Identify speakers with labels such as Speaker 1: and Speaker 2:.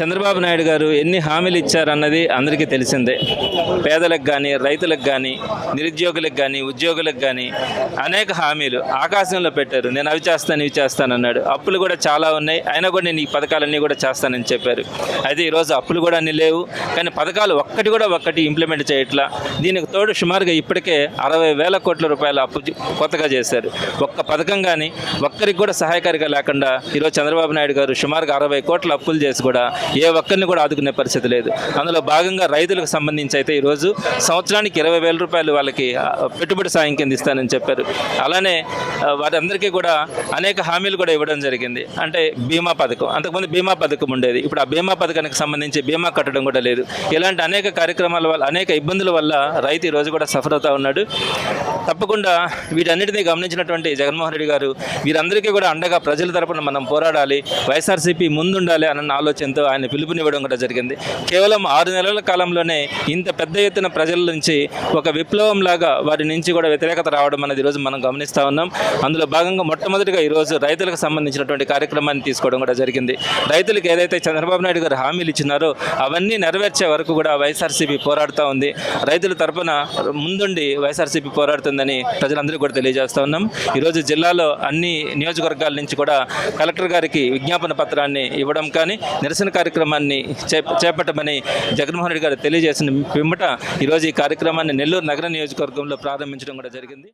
Speaker 1: చంద్రబాబు నాయుడు గారు ఎన్ని హామీలు ఇచ్చారన్నది అందరికీ తెలిసిందే. పేదలకు కానీ రైతులకు కానీ నిరుద్యోగులకు కానీ ఉద్యోగులకు కానీ అనేక హామీలు ఆకాశంలో పెట్టారు. నేను అవి చేస్తాను ఇవి చేస్తాను అన్నాడు. అప్పులు కూడా చాలా ఉన్నాయి. అయినా కూడా నేను ఈ పథకాలన్నీ కూడా చేస్తానని చెప్పారు. అయితే ఈరోజు అప్పులు కూడా అన్ని లేవు. కానీ పథకాలు ఒక్కటి కూడా ఒక్కటి ఇంప్లిమెంట్ చేయట్లా. దీనికి తోడు సుమారుగా ఇప్పటికే అరవై వేల కోట్ల రూపాయల అప్పు కొత్తగా చేశారు. ఒక్క పథకం కానీ ఒక్కరికి కూడా సహాయకారిగా లేకుండా ఈరోజు చంద్రబాబు నాయుడు గారు సుమారుగా అరవై కోట్ల అప్పులు చేసి కూడా ఏ ఒక్కరిని కూడా ఆదుకునే పరిస్థితి లేదు. అందులో భాగంగా రైతులకు సంబంధించి అయితే ఈరోజు సంవత్సరానికి ఇరవై వేల రూపాయలు వాళ్ళకి పెట్టుబడి సాయం కింద ఇస్తానని చెప్పారు. అలానే వారందరికీ కూడా అనేక హామీలు కూడా ఇవ్వడం జరిగింది. అంటే బీమా పథకం అంతకుముందు బీమా పథకం ఉండేది. ఇప్పుడు ఆ బీమా పథకానికి సంబంధించి బీమా కట్టడం కూడా లేదు. ఇలాంటి అనేక కార్యక్రమాల వల్ల అనేక ఇబ్బందుల వల్ల రైతు ఈరోజు కూడా సఫర్ అవుతా ఉన్నాడు. తప్పకుండా వీటన్నిటినీ గమనించినటువంటి జగన్మోహన్ రెడ్డి గారు వీరందరికీ కూడా అండగా ప్రజల తరపున మనం పోరాడాలి. వైఎస్ఆర్సీపీ ముందుండాలి అన్న ఆలోచనతో ఆయన పిలుపునివ్వడం కూడా జరిగింది. కేవలం ఆరు నెలల కాలంలోనే ఇంత పెద్ద ఎత్తున ప్రజల నుంచి ఒక విప్లవం లాగా వారి నుంచి కూడా వ్యతిరేకత రావడం అనేది ఈరోజు మనం గమనిస్తూ ఉన్నాం. అందులో భాగంగా మొట్టమొదటిగా ఈరోజు రైతులకు సంబంధించినటువంటి కార్యక్రమాన్ని తీసుకోవడం కూడా జరిగింది. రైతులకు ఏదైతే చంద్రబాబు నాయుడు గారు హామీలు ఇచ్చినారో అవన్నీ నెరవేర్చే వరకు కూడా వైఎస్ఆర్సీపీ పోరాడుతూ ఉంది. రైతుల తరపున ముందుండి వైఎస్ఆర్సీపీ పోరాడుతుందని ప్రజలందరికీ కూడా తెలియజేస్తూ ఉన్నాం. ఈరోజు జిల్లాలో అన్ని నియోజకవర్గాల నుంచి కూడా కలెక్టర్ గారికి విజ్ఞాపన పత్రాన్ని ఇవ్వడం కానీ నిరసన కార్యక్రమాన్ని చేప చేపట్టమని జగన్మోహన్ రెడ్డి గారు తెలియజేసిన పిమ్మట ఈరోజు ఈ కార్యక్రమాన్ని నెల్లూరు నగర నియోజకవర్గంలో ప్రారంభించడం కూడా జరిగింది.